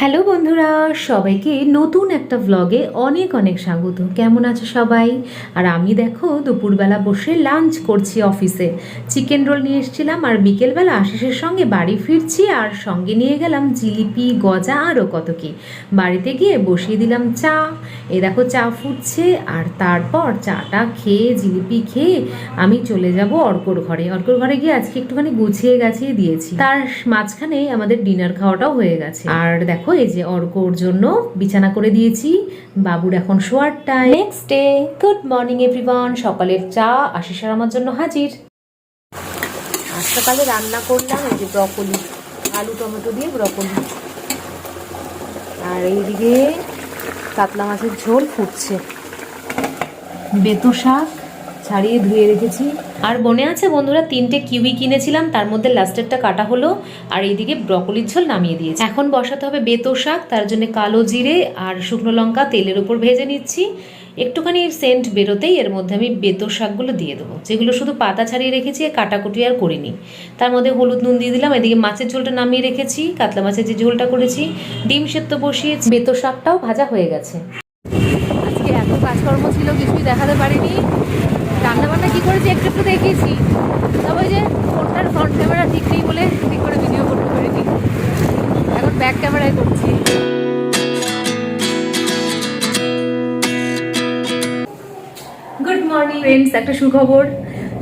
Hello বন্ধুরা, সবাইকে নতুন একটা ভ্লগে অনেক অনেক স্বাগত। কেমন আছো সবাই? আর আমি দেখো, দুপুরবেলা বসে লাঞ্চ করছি অফিসে চিকেন রোল নিয়ে এসেছিলাম আর বিকেলবেলা আশিসের সঙ্গে বাড়ি ফিরছি আর সঙ্গে নিয়ে গেলাম জিলিপি, গজা আরও কত কি। বাড়িতে গিয়ে বসিয়ে দিলাম চা। এ দেখো চা ফুটছে আর তারপর চাটা খেয়ে, জিলিপি খেয়ে আমি চলে যাব অর্কর ঘরে। অর্কর ঘরে গিয়ে আজকে একটুখানি গুছিয়ে গাছিয়ে দিয়েছি। তার মাঝখানে আমাদের ডিনার খাওয়াটাও হয়ে গেছে। আর দেখো এই যে অর্কর জন্য বিছানা করে দিয়েছি। বাবুর এখন শোয়ার time next day good morning everyone সকালের চা আশিসার আমার জন্য হাজির। আজ সকালে রান্না করলাম এই যে ব্রকলি আলু টমেটো দিয়ে ব্রকলি। আর এইদিকে কাতলা মাছের ঝোল ফুটছে। বেতো শাক। ছাড়িয়ে ধুয়ে রেখেছি। আর মনে আছে বন্ধুরা, তিনটে কিউই কিনেছিলাম, তার মধ্যে লাস্টেরটা কাটা হলো, আর এইদিকে ব্রকলির ঝোল নামিয়ে দিয়েছি। এখন বসাতে হবে বেতো শাক, তার জন্য কালো জিরে আর শুকনো লঙ্কা তেলের উপর ভেজে নিচ্ছি। একটুখানি সেন্ট বেরোতেই এর মধ্যে আমি বেতো শাকগুলো দিয়ে দেবো। যেগুলো শুধু পাতা ছাড়িয়ে রেখেছি কাটাকুটি আর করিনি। তার মধ্যে হলুদ নুন দিয়ে দিলাম, এদিকে মাছের ঝোলটা নামিয়ে রেখেছি, কাতলা মাছের যে ঝোলটা করেছি, ডিম সেদ্ধ বসিয়েছি, বেতো শাকটাও ভাজা হয়ে গেছে। আজকে এত কাজকর্ম ছিল, কিছুই দেখাতে পারিনি। একটা সুখবর,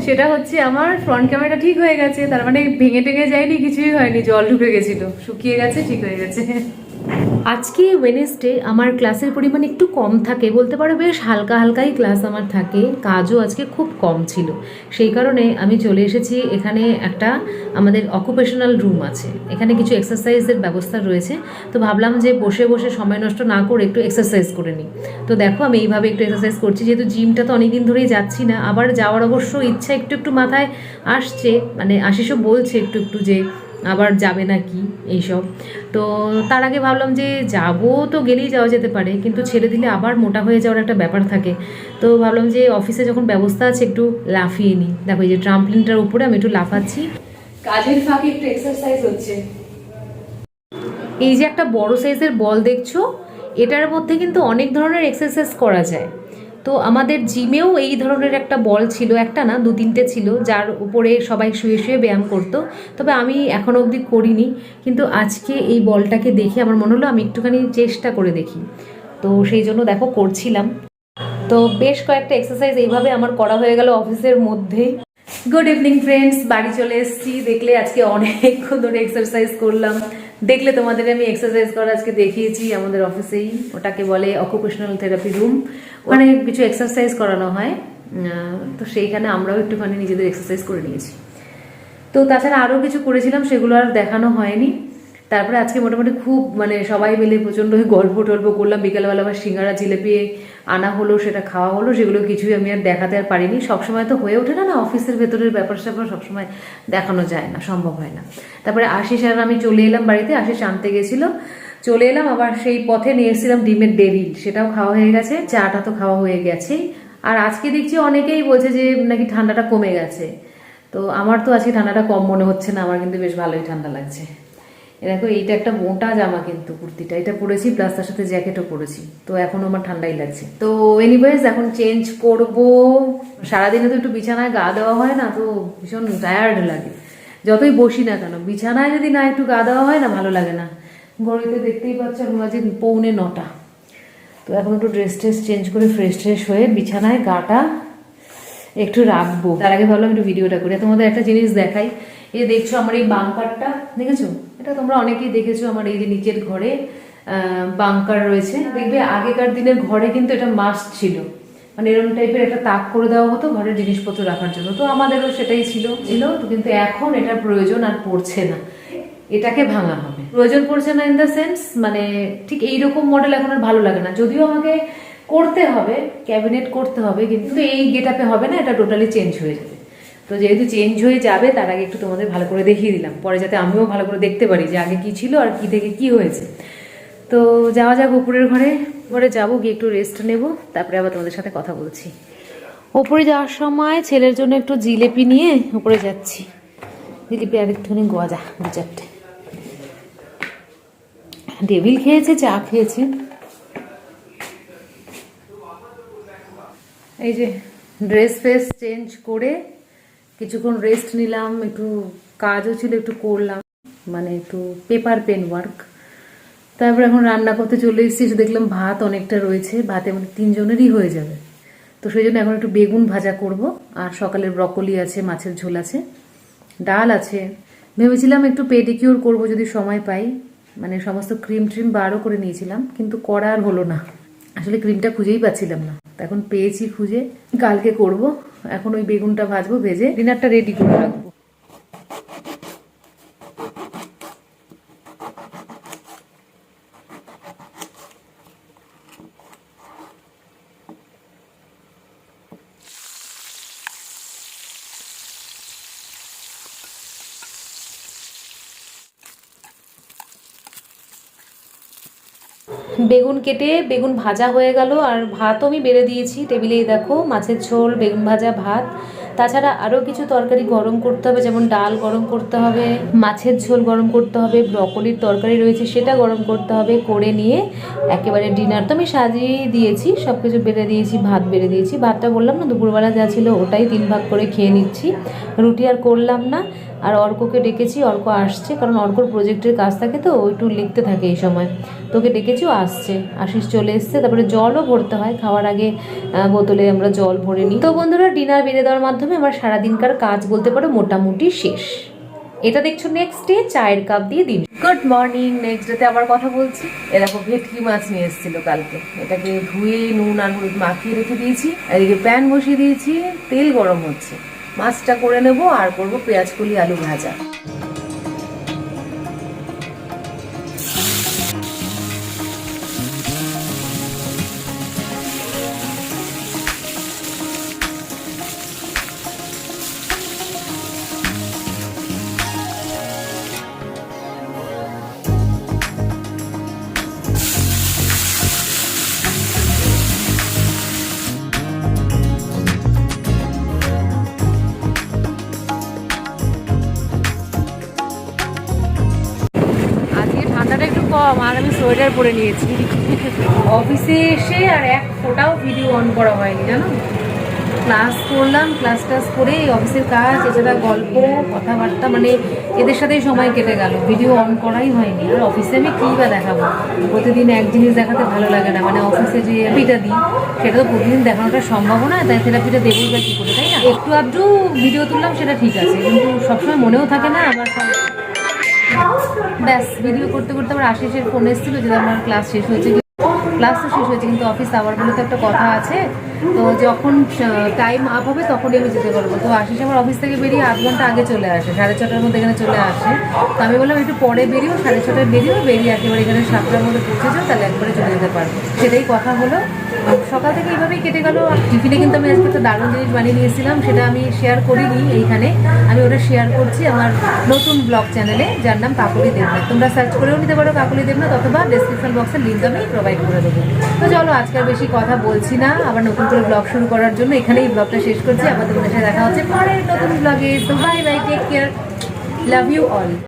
সেটা হচ্ছে আমার ফ্রন্ট ক্যামেরা ঠিক হয়ে গেছে, তার মানে ভেঙে টেঙে যায়নি, কিছুই হয়নি, জল ঢুকে গেছিল, শুকিয়ে গেছে, ঠিক হয়ে গেছে। আজকে ওয়েনেসডে আমার ক্লাসের পরিমাণ একটু কম থাকে, বলতে পারো বেশ হালকা হালকাই ক্লাস আমার থাকে, কাজও আজকে খুব কম ছিল। সেই কারণে আমি চলে এসেছি, এখানে একটা আমাদের অকুপেশনাল রুম আছে। এখানে কিছু এক্সারসাইজের ব্যবস্থা রয়েছে। তো ভাবলাম যে বসে বসে সময় নষ্ট না করে একটু এক্সারসাইজ করে নিই। তো দেখো আমি এইভাবে একটু এক্সারসাইজ করছি, যেহেতু জিমটা তো অনেকদিন ধরেই যাচ্ছি না, আবার যাওয়ার অবশ্য ইচ্ছা একটু একটু মাথায় আসছে মানে আশিসও বলছে একটু একটু যে আবার যাবে না কি এইসব। তো তার আগে ভাবলাম যে যাব তো গেলেই যাওয়া যেতে পারে কিন্তু ছেড়ে দিলে আবার মোটা হয়ে যাওয়ার একটা ব্যাপার থাকে। তো ভাবলাম যে অফিসে যখন ব্যবস্থা আছে একটু লাফিয়ে নিই। দেখো এই যে ট্রাম্পলিনটার উপরে আমি একটু লাফাচ্ছি। কাজের ফাঁকে একটু এক্সারসাইজ হচ্ছে। এই যে একটা বড় সাইজের বল দেখছ এটার মধ্যে কিন্তু অনেক ধরনের এক্সারসাইজ করা যায়। তো আমাদের জিমেও এই ধরনের একটা বল ছিল, একটা না, দু তিনটে ছিল, যার উপরে সবাই শুয়ে শুয়ে ব্যায়াম করতো। তবে আমি এখনও অবধি করিনি, কিন্তু আজকে এই বলটাকে দেখে আমার মনে হলো আমি একটুখানি চেষ্টা করে দেখি। তো সেই জন্য দেখো করছিলাম। তো বেশ কয়েকটা এক্সারসাইজ এইভাবে আমার করা হয়ে গেল অফিসের মধ্যেই। গুড ইভিনিং ফ্রেন্ডস বাড়ি চলে এসেছি। দেখলে আজকে অনেকক্ষণ ধরে এক্সারসাইজ করলাম। দেখলে তোমাদের আমি এক্সারসাইজ করা আজকে দেখিয়েছি, আমাদের অফিসেই ওটাকে বলে অকুপেশনাল থেরাপি রুম ওখানে কিছু এক্সারসাইজ করানো হয়। তো সেইখানে আমরাও একটুখানি নিজেদের এক্সারসাইজ করে নিয়েছি। তো তাছাড়া আরও কিছু করেছিলাম, সেগুলো আর দেখানো হয়নি। তারপরে আজকে মোটামুটি খুব মানে সবাই মিলে প্রচণ্ড গল্প টল্প করলাম। বিকেলবেলা আবার সিঙ্গারা জিলেপি আনা হলো, সেটা খাওয়া হলো, সেগুলো কিছুই আমি আর দেখাতে আর পারিনি। সবসময় তো হয়ে ওঠে না না অফিসের ভেতরের ব্যাপার স্যাপার সবসময় দেখানো যায় না, সম্ভব হয় না। তারপরে আশিস আর আমি চলে এলাম বাড়িতে, আশিস আনতে গেছিল। চলে এলাম, আবার সেই পথে নিয়ে এসেছিলাম ডিমের ডেরিল সেটাও খাওয়া হয়ে গেছে, চাটা তো খাওয়া হয়ে গেছে। আর আজকে দেখছি অনেকেই বলছে যে নাকি ঠান্ডাটা কমে গেছে। তো আমার তো আজকে ঠান্ডাটা কম মনে হচ্ছে না, আমার কিন্তু বেশ ভালোই ঠান্ডা লাগছে। দেখো, এইটা একটা মোটা জামা কিন্তু কুর্তিটা। এটা পরেছি প্লাস তার সাথে জ্যাকেটও পরেছি। তো এখন আমার ঠান্ডাই লাগছে। তো এনিওয়েজ এখন চেঞ্জ করব। সারাদিনে তো একটু বিছানায় গা দেওয়া হয় না, তো ভীষণ টায়ার্ড লাগে। যতই বসি না কেন, বিছানায় যদি না একটু গা দেওয়া হয় না, ভালো লাগে না। ঘড়িতে দেখতেই পাচ্ছ, এখন বাজে পৌনে নটা। তো এখন একটু ড্রেস ট্রেস চেঞ্জ করে ফ্রেশ ট্রেশ হয়ে বিছানায় গাটা একটু রাখব। তার আগে ভাবলাম একটু ভিডিওটা করি। তোমাদের একটা জিনিস দেখাই। যে দেখছ আমার এই বাংকারটা দেখেছ? এটা তোমরা অনেকেই দেখেছ আমার এই যে নিচের ঘরে বাংকার রয়েছে। দেখবে আগেকার দিনের ঘরে কিন্তু এটা মাস্ট ছিল। মানে এরকম টাইপের একটা তাক করে দেওয়া হতো ঘরের জিনিসপত্র রাখার জন্য। তো আমাদেরও সেটাই ছিল ছিল, তো কিন্তু এখন এটার প্রয়োজন আর পড়ছে না। এটাকে ভাঙা হবে। প্রয়োজন পড়ছে না ইন দ্য সেন্স মানে ঠিক এইরকম মডেল এখন আর ভালো লাগে না। যদিও আমাকে করতে হবে ক্যাবিনেট করতে হবে, কিন্তু এই গেট হবে না, এটা টোটালি চেঞ্জ হয়ে যাবে। তো যেহেতু চেঞ্জ হয়ে যাবে, তার আগে একটু তোমাদের ভালো করে দেখিয়ে দিলাম। পরে যাতে আমিও ভালো করে দেখতে পারি যে আগে কি ছিল আর কি থেকে কি হয়েছে। তো যাওয়া যাক উপরের ঘরে। ঘরে যাব, গিয়ে একটু রেস্ট নেব, তারপরে আবার তোমাদের সাথে কথা বলছি। ওপরে যাওয়ার সময় ছেলের জন্য একটু জিলেপি নিয়ে উপরে যাচ্ছি। জিলিপি আর একটুখানি গজা, দু চারটে। টেবিল খেয়েছে, চা খেয়েছে। এই যে ড্রেস ফ্রেস চেঞ্জ করে কিছুক্ষণ রেস্ট নিলাম, একটু কাজও ছিল, একটু করলাম মানে একটু পেপার পেন ওয়ার্ক তারপর এখন রান্না করতে চলে এসেছি, এসে দেখলাম ভাত অনেকটা রয়েছে, ভাতে মানে তিনজনেরই হয়ে যাবে। তো সেই জন্য এখন একটু বেগুন ভাজা করব, আর সকালের ব্রকলি আছে, মাছের ঝোল আছে, ডাল আছে। ভেবেছিলাম একটু পেডিকিউর করব, যদি সময় পাই। মানে সমস্ত ক্রিম ট্রিম বারও করে নিয়েছিলাম, কিন্তু করা আর হলো না। আসলে ক্রিমটা খুঁজেই পাচ্ছিলাম না। এখন পেয়েছি খুঁজে, কালকে করব। এখন ওই বেগুনটা ভাজবো ভেজে ডিনারটা রেডি করে রাখব। বেগুন কেটে বেগুন ভাজা হয়ে গেল, আর ভাতও আমি বেড়ে দিয়েছি। টেবিলেই দেখো, মাছের ঝোল, বেগুন ভাজা, ভাত। তাছাড়া আরও কিছু তরকারি গরম করতে হবে, যেমন ডাল গরম করতে হবে, মাছের ঝোল গরম করতে হবে, ব্রকলির তরকারি রয়েছে সেটা গরম করতে হবে, করে নিয়ে একেবারে ডিনার। তো আমি সাজিয়েই দিয়েছি সব কিছু বেড়ে দিয়েছি, ভাত বেড়ে দিয়েছি। ভাতটা বললাম না, দুপুরবেলা যা ছিল ওটাই তিন ভাগ করে খেয়ে নিচ্ছি। রুটি আর করলাম না। আর অর্ককে ডেকেছি, অর্ক আসছে, কারণ অর্কর প্রজেক্টের কাজ থাকে তো, ও একটু লিখতে থাকে এই সময়। তোকে ডেকেছি, ও আসছে। আশিস চলে এসছে, তারপরে জলও ভরতে হয়। খাওয়ার আগে বোতলে আমরা জল ভরে নিই। তো বন্ধুরা ডিনার বেড়ে দেওয়ার মাধ্যমে আমার সারাদিনকার কাজ বলতে পারো মোটামুটি শেষ। এটা দেখছ নেক্সট ডে চায়ের কাপ দিয়ে দিন। গুড মর্নিং নেক্সট ডেতে আবার কথা বলছি। এ দেখো, ভেটকি মাছ নিয়ে এসেছিল কালকে। এটাকে ধুয়ে নুন আর হলুদ মাখিয়ে রেখে দিয়েছি। এদিকে প্যান বসিয়ে দিয়েছি, তেল গরম হচ্ছে। মাছটা করে নেব আর করব পেঁয়াজ কলি আলু ভাজা। আর আমি সোয়েটার পরে নিয়েছি। অফিসে এসে আর এক ফোটাও ভিডিও অন করা হয়নি, জানো? ক্লাস করলাম ক্লাস টাস করে অফিসের কাজ এছাড়া গল্প, কথাবার্তা মানে এদের সাথেই সময় কেটে গেল। ভিডিও অন করাই হয়নি। আর অফিসে আমি কী বা দেখাবো? প্রতিদিন এক জিনিস দেখাতে ভালো লাগে না। মানে অফিসে যে থেরাপিটা দিই, সেটা তো প্রতিদিন দেখানোটা সম্ভব না তাই থেরাপিটা দেবোই বা কী করে, তাই না? একটু আধটু ভিডিও তুললাম, সেটা ঠিক আছে। কিন্তু সবসময় মনেও থাকে না সব ব্যাস ভিডিও করতে করতে আমার আশিসের ফোন এসেছিল যে আমার ক্লাস শেষ হয়েছে ক্লাস তো শেষ হয়েছে, কিন্তু অফিস আওয়ার বলে তো একটা কথা আছে। তো যখন টাইম আপ হবে, তখনই আমি যেতে পারব। তো আশিস আমার অফিস থেকে বেরিয়ে আধ ঘণ্টা আগে চলে আসে, সাড়ে ছটার মধ্যে এখানে চলে আসে। তো আমি বললাম, একটু পরে বেরিয়েও সাড়ে ছটায় বেরিয়েও বেরিয়ে একেবারে এখানে সাতটার মধ্যে পৌঁছে যাও, তাহলে একবারে চলে যেতে পারব। সেটাই কথা হলো। সকাল থেকে এইভাবেই কেটে গেল। আর টিফিনে কিন্তু আমি আজকে একটা দারুণ জিনিস বানিয়ে নিয়েছিলাম সেটা আমি শেয়ার করিনি এইখানে। আমি ওটা শেয়ার করছি আমার নতুন ব্লগ চ্যানেলে যার নাম কাকুলি দেবনাথ। তোমরা সার্চ করেও নিতে পারো কাকুলি দেবনাথ, অথবা ডেসক্রিপশন বক্সের লিঙ্ক আমি প্রোভাইড করে দেবো। তো চলো আজকাল বেশি কথা বলছি না। আবার নতুন করে ব্লগ শুরু করার জন্য এখানেই ব্লগটা শেষ করছি। আবার তোমাদের সাথে দেখা হচ্ছে পরের নতুন ব্লগে তো bye bye take care love you all